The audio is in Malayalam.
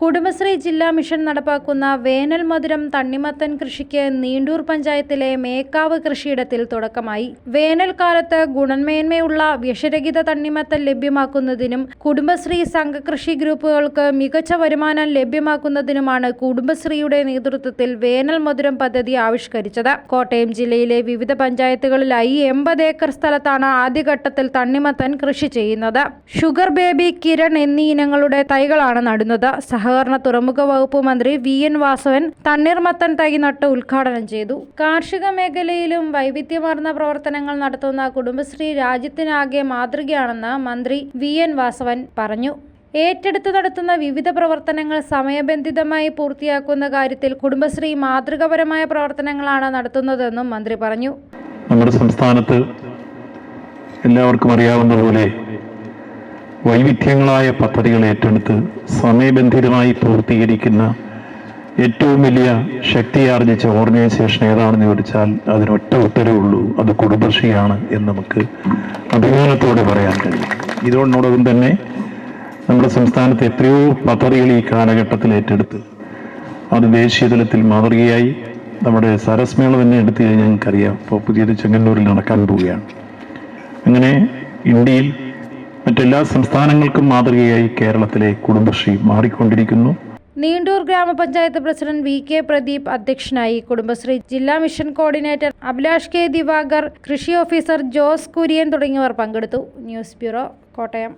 കുടുംബശ്രീ ജില്ലാ മിഷൻ നടപ്പാക്കുന്ന വേനൽ മധുരം തണ്ണിമത്തൻ കൃഷിക്ക് നീണ്ടൂർ പഞ്ചായത്തിലെ മേക്കാവ് കൃഷിയിടത്തിൽ തുടക്കമായി. വേനൽക്കാലത്ത് ഗുണമേന്മയുള്ള വിഷരഹിത തണ്ണിമത്തൻ ലഭ്യമാക്കുന്നതിനും കുടുംബശ്രീ സംഘകൃഷി ഗ്രൂപ്പുകൾക്ക് മികച്ച വരുമാനം ലഭ്യമാക്കുന്നതിനുമാണ് കുടുംബശ്രീയുടെ നേതൃത്വത്തിൽ വേനൽ മധുരം പദ്ധതി ആവിഷ്കരിച്ചത്. കോട്ടയം ജില്ലയിലെ വിവിധ പഞ്ചായത്തുകളിലായി എൺപത് ഏക്കർ സ്ഥലത്താണ് ആദ്യഘട്ടത്തിൽ തണ്ണിമത്തൻ കൃഷി ചെയ്യുന്നത്. ഷുഗർ ബേബി കിരൺ എന്നീ ഇനങ്ങളുടെ തൈകളാണ് നടുന്നത്. സഹകരണ തുറമുഖ വകുപ്പ് മന്ത്രി വി എൻ വാസവൻ തണ്ണീർമത്തൻ തൈ നട്ട് ഉദ്ഘാടനം ചെയ്തു. കാർഷിക മേഖലയിലും വൈവിധ്യമാർന്ന പ്രവർത്തനങ്ങൾ നടത്തുന്ന കുടുംബശ്രീ രാജ്യത്തിനാകെ മാതൃകയാണെന്ന് മന്ത്രി വി എൻ വാസവൻ പറഞ്ഞു. ഏറ്റെടുത്ത് നടത്തുന്ന വിവിധ പ്രവർത്തനങ്ങൾ സമയബന്ധിതമായി പൂർത്തിയാക്കുന്ന കാര്യത്തിൽ കുടുംബശ്രീ മാതൃകപരമായ പ്രവർത്തനങ്ങളാണ് നടത്തുന്നതെന്നും മന്ത്രി പറഞ്ഞു. നമ്മുടെ സംസ്ഥാനത്ത് എല്ലാവർക്കും അറിയാവുന്ന പോലെ വൈവിധ്യങ്ങളായ പദ്ധതികൾ ഏറ്റെടുത്ത് സമയബന്ധിതമായി പൂർത്തീകരിക്കുന്ന ഏറ്റവും വലിയ ശക്തിയാർജിച്ച ഓർഗനൈസേഷൻ ഏതാണെന്ന് ചോദിച്ചാൽ അതിനൊറ്റ ഉത്തരവേ ഉള്ളൂ. അത് കുടുംബശ്രീയാണ് എന്ന് നമുക്ക് അഭിമാനത്തോടെ പറയാൻ കഴിയും. ഇതോടൊപ്പം തന്നെ നമ്മുടെ സംസ്ഥാനത്ത് എത്രയോ പദ്ധതികൾ ഈ കാലഘട്ടത്തിൽ ഏറ്റെടുത്ത് അത് ദേശീയ തലത്തിൽ മാതൃകയായി നമ്മുടെ സരസ്മേള തന്നെ എടുത്തു കഴിഞ്ഞാൽ ഞങ്ങൾക്കറിയാം. ഇപ്പോൾ പുതിയത് ചെങ്ങന്നൂരിൽ നടക്കാൻ പോവുകയാണ്. അങ്ങനെ ഇന്ത്യയിൽ മറ്റെല്ലാ സംസ്ഥാനങ്ങൾക്കും മാതൃകയായി കേരളത്തിലെ കുടുംബശ്രീ മാറിക്കൊണ്ടിരിക്കുന്നു. നീണ്ടൂർ ഗ്രാമപഞ്ചായത്ത് പ്രസിഡന്റ് വി കെ പ്രദീപ് അധ്യക്ഷനായി കുടുംബശ്രീ ജില്ലാ mission coordinator Abhilash K Divakar കൃഷി ഓഫീസർ ജോസ് കുര്യൻ തുടങ്ങിയവർ പങ്കെടുത്തു. News bureau Kottayam.